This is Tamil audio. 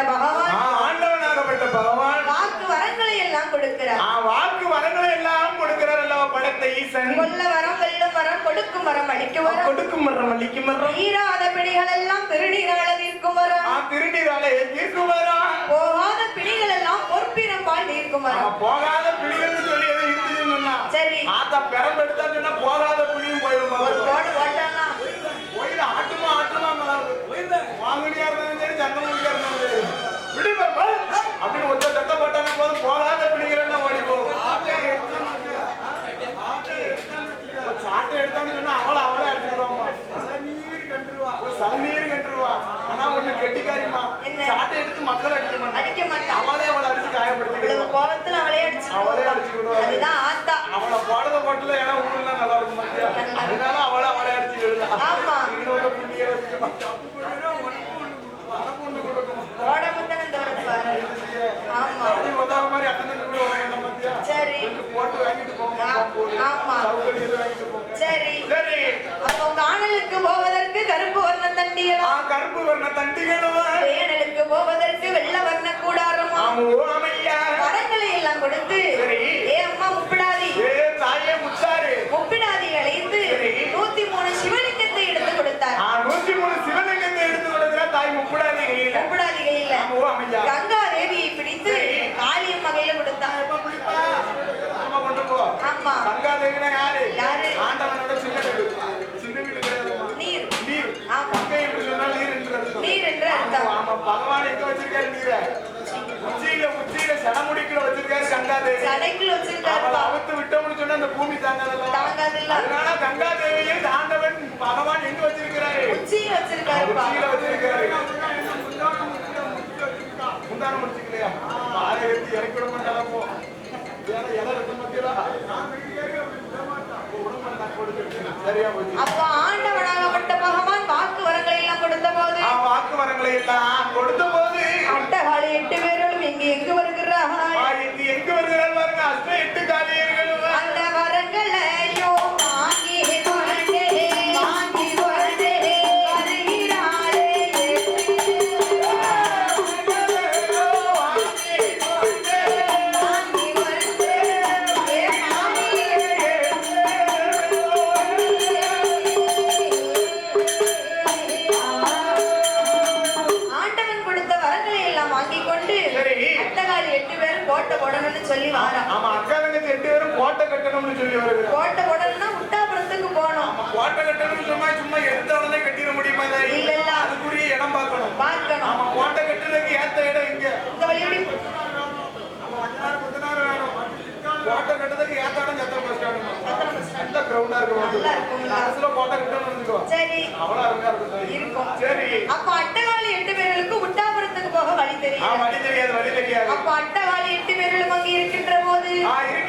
ஆகப்பட்ட பகவான் ஆண்டவனாகப்பட்ட பகவான். வாக்கு வரங்களை எல்லாம் கொடுக்கிறார். வாக்கு வரங்களை எல்லாம் கொடுக்கிறார் அல்லவா படைத்த ஈசன்? கொல்ல வரம் வெல்லும் வரம் கொடுக்கும் வரம் அளிக்கும் வரம். கொடுக்கும் வரம் அளிக்கும் வரம். தீராத பிடிகள் எல்லாம் திருநீரால தீர்க்கும் வரம். திருநீரால தீர்க்கும் வரம். போகாத பிடிகள் எல்லாம் பொற்பிறம்பால் தீர்க்கும் வரம். போகாத பிடிகள் சொல்லி எதுவும் சரி. ஆத்தா பிறந்தெடுத்தா போகாத பிடியும் போயிடும். சலநீர் கண்டுருவா ஆனா ஒண்ணு கெட்டிக்காரிமா என்ன? சாட்டை எடுத்து மக்களை அடிக்க மாட்டான் அடிக்க மாட்டான் அவளே அவளை அடிச்சு காயப்படுத்திடுவான் கோபத்துல அவளே அடிச்சு அவளே அடிச்சு விடுவா. அதுதான் ஆத்தா. அவளை போடுறத போட்டுல ஏன்னா ஊர்லாம் நல்லா இருக்கும்? அதனால அவளை அவளை அடிச்சு விடுதா ஆமா. இன்னொரு புண்ணிய கருப்பு வர்ண தண்டிகளும் வேனலுக்கு போவதற்கு வெள்ள வர்ண கூடாரமா ஆமா. வரங்களை எல்லாம் கொடுத்து. ஏ அம்மா முப்பிடாதி ஏ தாயே முத்தாரு முப்பிடாதி அழைத்து. நூத்தி மூணு சிவலிங்கத்தை எடுத்து கொடுத்தார் நூத்தி மூணு சிவலிங்கத்தை எடுத்து கொடுக்கிற தாய் முப்படாது கையில முப்பிடாதி கையில ஆமா. கங்கா தேவியை பிடித்து. காளியம் வகையில கொடுத்தார்? அம்மா கொண்டு போ. ஆமா கங்காதேவினா யாரு? யாரு? ஆண்டவனோட ஆமா, பகவான் எங்க வச்சிருக்காரு நீரை? உச்சியில உச்சியில சடமுடிக்குள்ள வச்சிருக்காரு கங்காதேவி. சடைக்குள் அவளை வச்சிருக்காருப்பா அவுத்து விட்டோம்னு சொன்னா அந்த பூமி தாங்காதல்ல? தாங்காதுல்ல. அதனால கங்காதேவியை ஆண்டவன் பகவான் எங்க வச்சிருக்கிறாரு? உச்சியில் வச்சிருக்காருப்பா உச்சியில வச்சிருக்காரு முந்தான முடிச்சுக்கலையா? ஆரை எடுத்து இறக்கி விட மாட்டாரா போ ஏன்னா இலை வெட்ட மாட்டீரா சரியா போச்சு எல்லாம் கொடுத்த போது அட்டகாளி எட்டு பேர்களும் இங்கு எங்கு வருகிறார்கள்? இது எங்க வருகிறார் பாருங்க அஷ்ட எட்டு காலியர்களும் கோட்டை போடணும்னு சொல்லி வாரான் ஆமா அக்கா தங்கச்சி ரெண்டு பேரும் கோட்டை கட்டணும்னு சொல்லி வருகிறார் கோட்டை போடணும்னா உட்டாபுரத்துக்கு போகணும் கோட்டை கட்டணும்னு சொன்னா சும்மா எடுத்த உடனே கட்டிட முடியுமா? இல்ல, இல்ல. அதுக்குரிய இடம் பார்க்கணும் பார்க்கணும் ஆமா கோட்டை கட்டுறதுக்கு ஏத்த இடம் இங்க இந்த வழியோடி. கோட்டை கட்டுறதுக்கு ஏத்த இடம் சத்திரம் stand தான். நல்ல இருக்கும் இருக்கும்ல. அரசுல கோட்டை கட்டணும்னு. சரி அவ்வளவு அருமையா இருக்கும் சார். அப்ப அட்டகாளி எட்டு பேர்களுக்கு உட்டாபுரத்துக்கு போக வழி தெரியும் வழி I